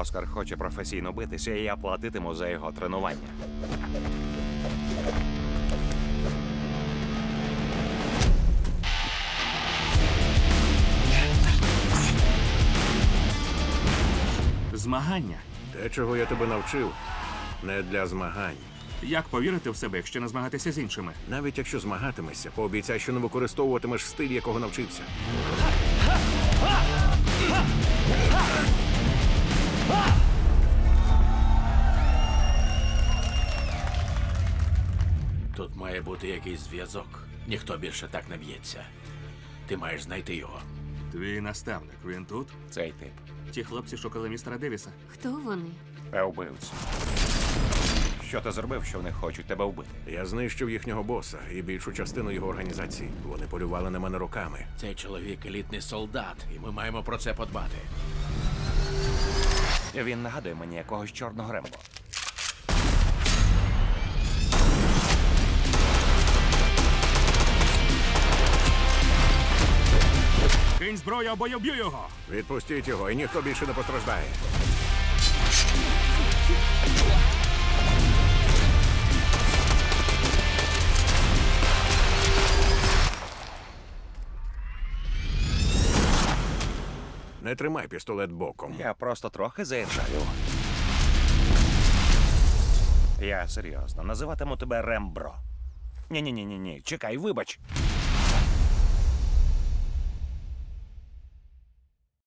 Оскар хоче професійно битися, і я платитиму за його тренування. Змагання. Те, чого я тебе навчив, не для змагань. Як повірити в себе, якщо не змагатися з іншими? Навіть якщо змагатимешся, пообіцяй, що не використовуватимеш стиль, якого навчився. Тут має бути якийсь зв'язок. Ніхто більше так не б'ється. Ти маєш знайти його. Твій наставник, він тут? Цей тип. Ті хлопці шукали містера Девіса. Хто вони? Е, вбивці. Що ти зробив, що вони хочуть тебе вбити? Я знищив їхнього боса і більшу частину його організації. Вони полювали на мене роками. Цей чоловік елітний солдат, і ми маємо про це подбати. Він нагадує мені якогось чорного рембо. Зброю або я вб'ю його! Відпустіть його, і ніхто більше не постраждає. Не тримай пістолет боком. Я просто трохи заіржаю. Я серйозно називатиму тебе Рембро. Ні, ні, ні, ні, ні. Чекай, вибач.